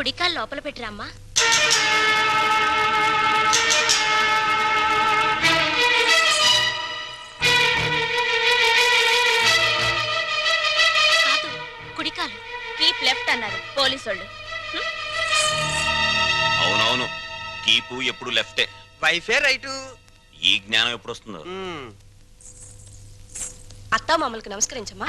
లోపల పెట్టిరమ్మా. కాదు కుడికాలు. కీప్ లెఫ్ట్ అన్నారు పోలీసోళ్ళు. అవునవును కీపు ఎప్పుడు లెఫ్టే. వైఫే రైటు. ఈ జ్ఞానం ఎప్పుడు వస్తుందో అత్తా మామూలుకు నమస్కరించమ్మా.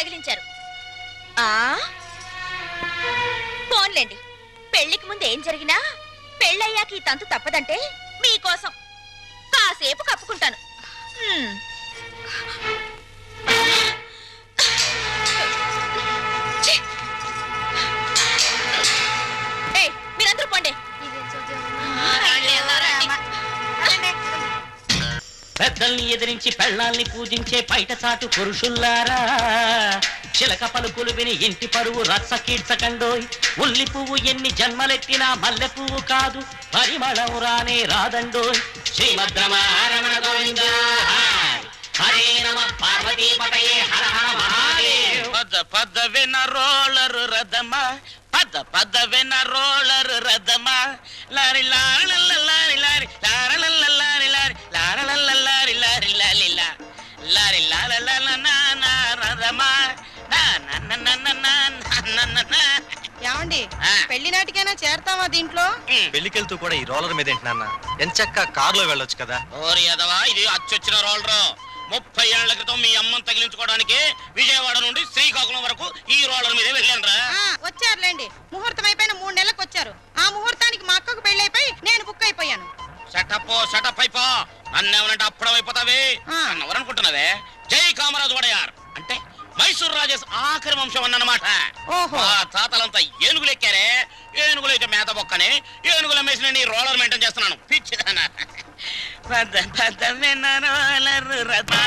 తగిలించారు. ఆ? పోన్లేండి. పెళ్ళికి ముందు ఏం జరిగినా పెళ్ళయ్యాక ఈ తంతు తప్పదంటే మీకోసం. కాసేపు కప్పుకుంటాను. పెద్దల్ని ఎదిరించి పెళ్ళాల్ని పూజించే బయట చాటు పురుషుల్లారా? చిలక పలుకులు విని ఇంటి పరువు రచ్చ కీడ్చకండోయ్ ఉల్లి పువ్వు ఎన్ని జన్మలెత్తినా మల్లె పువ్వు కాదు పరిమళం రానే రాదండోయ్. శ్రీమద్రమారమణ గోవింద హరే నమ పార్వతీ హర హర పద పద విన రోలరు రథమ. పద పద విన రోలరు రథమ. లారి lorry lorry lorry lorry lorry lorry లారి లాలి లా. లారి నా నా రథమ. ఏమండి. పెళ్ళి నాటికైనా చేరతావా దీంట్లో? పెళ్ళికెళ్తూ కూడా ఈ రోలర్ మీద ఏంటి నాన్న? ఎంచక్క కారులో వెళ్ళొచ్చు కదా. ఓరి యదవా ఇది అచ్చొచ్చిన రోలరు. ముప్పై ఏళ్ళ క్రితం మీ అమ్మని తగిలించుకోవడానికి విజయవాడ నుండి శ్రీకాకుళం వరకు ఈ రోలర్ మీదే వెళ్ళాను ఆ, వచ్చారులేండి. ముహూర్తం అయిపోయిన మూడు నెలలకు వచ్చారు. ఆ ముహూర్తానికి మా అక్కకు పెళ్ళి అయిపోయి నేను బుక్ అయిపోయాను. సెటప్ సెటప్ అయిపో. నన్నేమనంటే అప్పుడం అయిపోతావే. అన్నవరనుకుంటున్నావే జై కామరాజు వడయార్. అంటే మైసూర్ రాజేస్ ఆఖరి వంశం అన్నమాట. ఓహో. ఆ తాతలంతా ఏనుగులు ఎక్కారే. ఏనుగులు అయితే మేత బొక్కని ఏనుగులు అమ్మేసిన నీ రోలర్ మెయింటైన్ చేస్తున్నాను. పిచ్చిదానా పద పద వెనరాలరు రథా.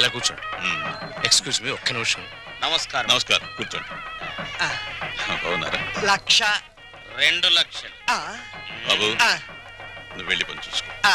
ఇలా కూర్చోండి. ఎక్స్క్యూజ్ మీ ఒక్క నిమిషం. నమస్కారం. నమస్కారం కూర్చోండి. బాగున్నారా? లక్ష రెండు లక్షలు. ఆ, బాబు ఆ, నువ్వు వెళ్ళి పని చూసుకో. ఆ.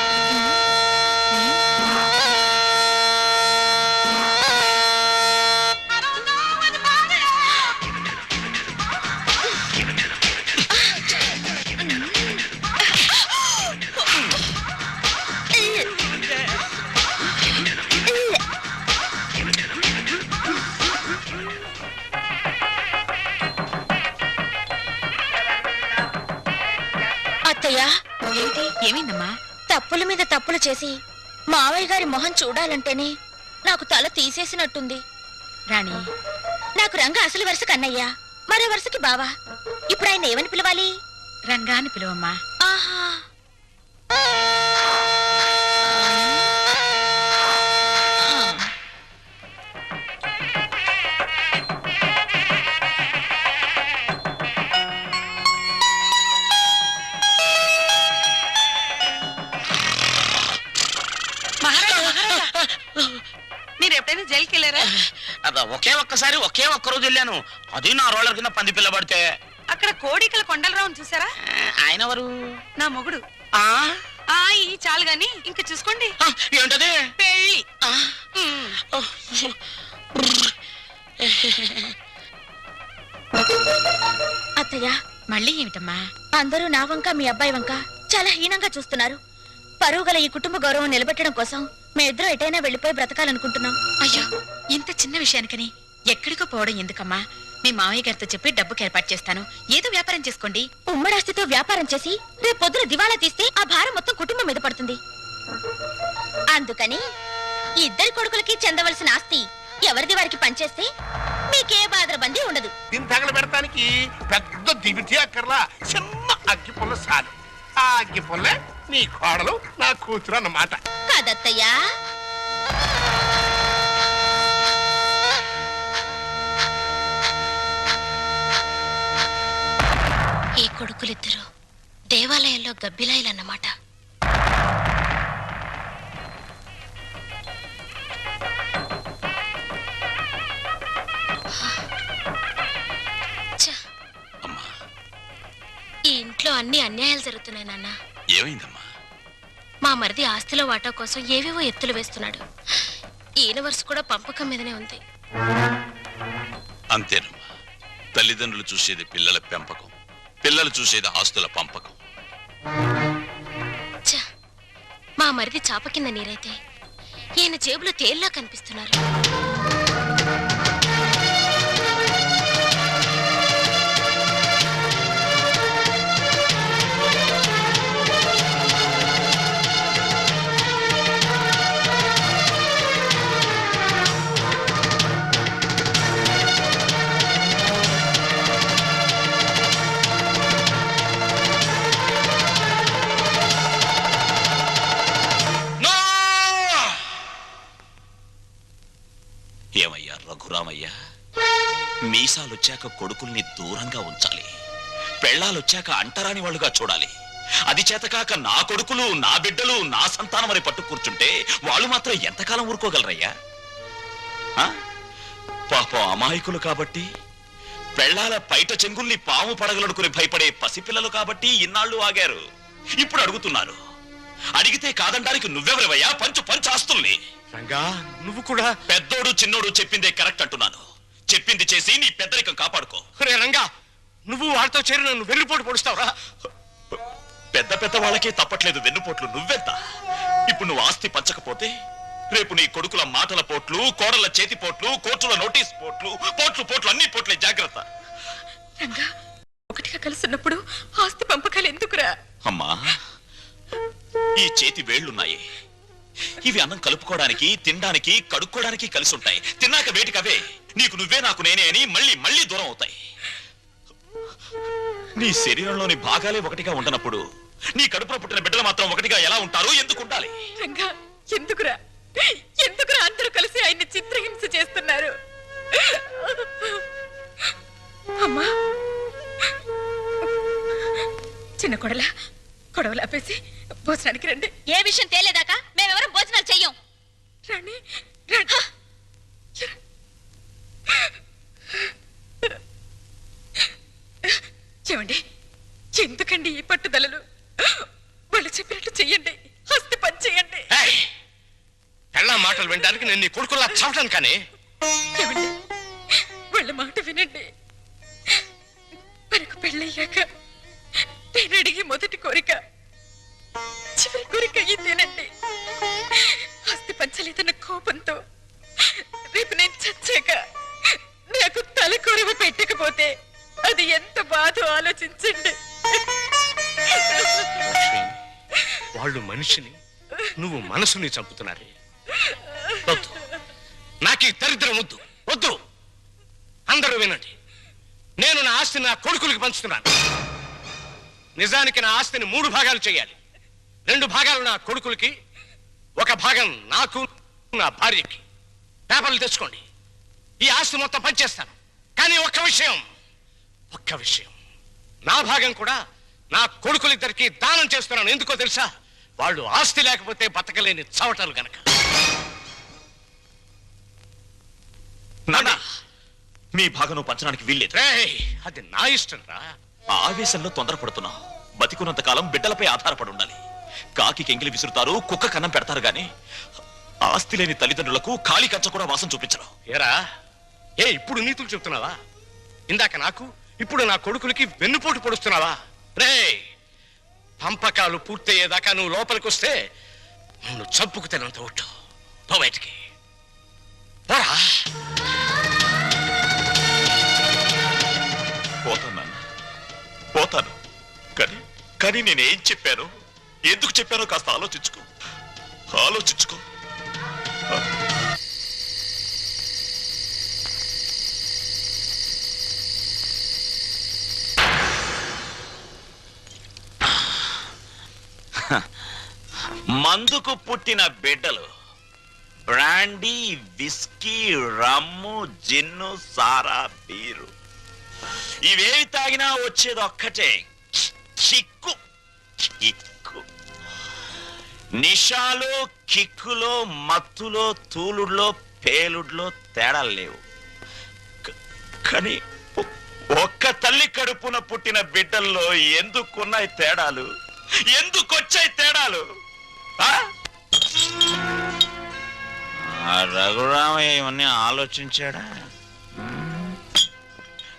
ఏమైందమ్మా? తప్పుల మీద తప్పులు చేసి మావయ్య గారి మొహం చూడాలంటేనే నాకు తల తీసేసినట్టుంది. రాణి నాకు రంగ అసలు వరుస కన్నయ్య. మరో వరుసకి బావా. ఇప్పుడు ఆయన ఏమని పిలవాలి? రంగా అని పిలువమ్మా. ఆహా. ఒకే ఒక్క రోజు వెళ్ళాను. అది నా రోళ్ళ కింద పంది పిల్ల పడితే. అక్కడ కోడికల కొండలరావుని చూసారా? ఆయన ఎవరు? నా మొగుడు. ఆ? ఆ ఈ చాలు గాని ఇంకా చూసుకోండి. ఆ, ఏంటది పెళ్ళి. ఆ, ఉమ్. ఓ, అత్తయ్య. మళ్ళీ ఏమిటమ్మా? అందరూ నా వంక మీ అబ్బాయి వంక చాలా హీనంగా చూస్తున్నారు. పరువు గల ఈ కుటుంబ గౌరవం నిలబెట్టడం కోసం మేమిద్దరం ఎటైనా వెళ్ళిపోయి బ్రతకాలనుకుంటున్నాం. అయ్యో ఇంత చిన్న విషయానికని. ఎక్కడికో పోవడం ఎందుకమ్మా? మీ మామయ్య గారితో చెప్పి డబ్బుకి ఏర్పాటు చేస్తాను. ఏదో వ్యాపారం చేసుకోండి. ఉమ్మడాస్తితో వ్యాపారం చేసి రేపు పొద్దున దివాలా తీస్తే ఆ భారం మొత్తం కుటుంబం మీద పడుతుంది. అందుకని ఇద్దరి కొడుకులకి చెందవలసిన ఆస్తి ఎవరిది వారికి పనిచేస్తే మీకే బాధరబందీ ఉండదు. దీన్ని తగల పెడతానికి పెద్ద దివిటి అక్కర్లా చిన్న అగ్గి పుల్ల చాలు. ఆ అగ్గి పుల్లే నీ కోడలు నా కూతురు అన్నమాట. కాదత్తయ్యా. కొడుకులిద్దరూ దేవాలయంలో గబ్బిలాయిలన్నమాట. ఈ ఇంట్లో అన్ని అన్యాయాలు జరుగుతున్నాయి నాన్న. ఏమైందమ్మా? మా మరిది ఆస్తిలో వాటా కోసం ఏవేవో ఎత్తులు వేస్తున్నాడు. ఈయన వరుస కూడా పంపకం మీదనే ఉంది. అంతేనమ్మా. తల్లిదండ్రులు చూసేది పిల్లల పెంపకం. పిల్లలు చూసేది ఆస్తుల పంపకం. మా మరిది చాప కింద నీరైతే ఈయన జేబులో తేల్లా కనిపిస్తున్నారు. మీసాలొచ్చాక కొడుకుల్ని దూరంగా ఉంచాలి. పెళ్ళాలొచ్చాక అంటరాని వాళ్ళుగా చూడాలి. అది చేతకాక నా కొడుకులు నా బిడ్డలు నా సంతానం అని పట్టు కూర్చుంటే వాళ్ళు మాత్రం ఎంతకాలం ఊరుకోగలరయ్యా? పాపం అమాయకులు కాబట్టి పెళ్ళాల పైట చెంగుల్ని పాము పడగలనుకుని భయపడే పసిపిల్లలు కాబట్టి ఇన్నాళ్ళు ఆగారు. ఇప్పుడు అడుగుతున్నారు. అడిగితే కాదనడానికి నువ్వెవరివయ్యా? పంచు పంచు ఆస్తుల్ని. రంగా నువ్వు కూడా పెద్దోడు చిన్నోడు చెప్పిందే కరెక్ట్ అంటున్నాను. చెప్పింది చేసి నీ పెద్దరికం కాపాడుకో. రే రంగా నువ్వు వాళ్ళతో చేరి నన్ను వెర్రిపోటు పొడుస్తావురా? పెద్ద పెద్ద వాళ్ళకే తప్పట్లేదు వెన్నుపోట్లు నువ్వెంత? ఇప్పుడు నువ్వు ఆస్తి పంచకపోతే రేపు నీ కొడుకుల మాటల పోట్లు కోడల చేతి పోట్లు కోర్టుల నోటీస్ పోట్లు పోట్లు పోట్లు అన్ని పోట్లే జాగ్రత్త. రంగా ఒకటిగా కలుసున్నప్పుడు ఆస్తి పంపకాలు ఎందుకురా? అమ్మా ఈ చేతి వేళ్ళున్నాయి ఇవి అన్నం కలుపుకోవడానికి తినడానికి కడుక్కోవడానికి కలిసి ఉంటాయి. తిన్నాక వేటికవే నీకు నువ్వే నాకు నేనే అని మళ్ళీ మళ్ళీ దూరం అవుతాయి. నీ శరీరంలోని భాగాలే ఒకటిగా ఉండనప్పుడు నీ కడుపులో పుట్టిన బిడ్డలు మాత్రం ఒకటిగా ఎలా ఉంటారు? ఎందుకు ఉండాలి? రంగా ఎందుకురా? ఎందుకురా అందరూ కలిసి ఆయన్ని చిత్రహింస చేస్తున్నారు? అమ్మా చిన్న కొడలా గొడవలు ఆపేసి భోజనానికి రండి. ఏ విషయం తేలేదాకా? మేమెవరం భోజనాలు చెయ్యం. రండి రండి చెవండి ఎందుకండి ఈ పట్టుదలలు? వాళ్ళు చెప్పినట్టు చెయ్యండి. హస్తి పని చెయ్యండి. పెళ్ళ మాటలు వినడానికి నేను నీ కొడుకులా చవటాను కానీ. చెవండి వాళ్ళ మాట వినండి. మనకు పెళ్ళయ్యాక నువ్వు మనసుని చంపుతున్నారే? వద్దు. నాకు ఈ దరిద్రం వద్దు. వద్దు. అందరూ వినండి. నేను నా ఆస్తిని నా కొడుకులకి పంచుతున్నాను. నిజానికి నా ఆస్తిని మూడు భాగాలు చేయాలి. రెండు భాగాలు నా కొడుకులకి ఒక భాగం నాకు నా భార్యకి. పేపర్లు తెచ్చుకోండి. ఈ ఆస్తి మొత్తం పనిచేస్తాను. కానీ ఒక్క విషయం ఒక్క విషయం. నా భాగం కూడా నా కొడుకులిద్దరికి దానం చేస్తున్నాను. ఎందుకో తెలుసా? వాళ్ళు ఆస్తి లేకపోతే బతకలేని చవటలు గనక. నాన్న మీ భాగం నువ్వు పంచడానికి వీల్లేదు. రేయ్, అది నా ఇష్టం రా. ఆ ఆవేశంలో తొందరపడుతున్నావు. బతికున్నంత కాలం బిడ్డలపై ఆధారపడి ఉండాలి. కాకి కెంగిలి విసురుతారు కుక్క కన్నం పెడతారు గాని ఆస్తి లేని తల్లిదండ్రులకు ఖాళీ కంచ కూడా వాసం చూపించరు. ఏరా? ఏ ఇప్పుడు నీతులు చెప్తున్నావా? ఇందాక నాకు ఇప్పుడు నా కొడుకులకి వెన్నుపోటు పొడుస్తున్నావా? రే పంపకాలు పూర్తయ్యేదాకా నువ్వు లోపలికి వస్తే నన్ను చంపుకు తినంత ఒట్టు. పో బయటికి. పోతాను పోతాను. కానీ కానీ నేనేం చెప్పాను? ఎందుకు చెప్పానో కాస్త ఆలోచించుకో. ఆలోచించుకో. మందుకు పుట్టిన బిడ్డలు. బ్రాండీ విస్కీ రమ్ము జిన్ను సారా బీరు. ఇవేవి తాగినా వచ్చేది ఒక్కటే. చిక్కు కిక్కు. నిషాలో కిక్కులో మత్తులో తూలుడులో పేలుడులో తేడాలు లేవు. కానీ ఒక్క తల్లి కడుపున పుట్టిన బిడ్డల్లో ఎందుకున్నాయి తేడాలు? ఎందుకొచ్చాయి తేడాలు? రఘురామయ్య ఇవన్నీ ఆలోచించాడా?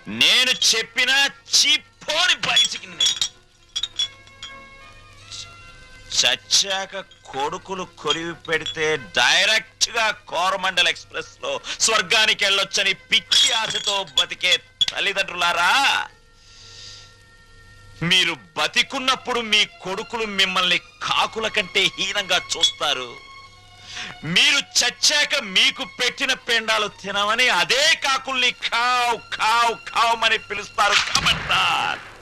నేను చెప్పిన చిప్పోని బయటికి చచ్చాక కొడుకులు కొరివి పెడితే డైరెక్ట్గా కోరమండల్ ఎక్స్ప్రెస్లో స్వర్గానికి వెళ్ళొచ్చని పిచ్చి ఆశతో బతికే తల్లిదండ్రులారా? మీరు బతికున్నప్పుడు మీ కొడుకులు మిమ్మల్ని కాకుల కంటే హీనంగా చూస్తారు. మీరు చచ్చాక మీకు పెట్టిన పెండాలు తినమని అదే కాకుల్ని ఖావ్ ఖావ్ ఖావ్ అని పిలుస్తారు. కమంటారు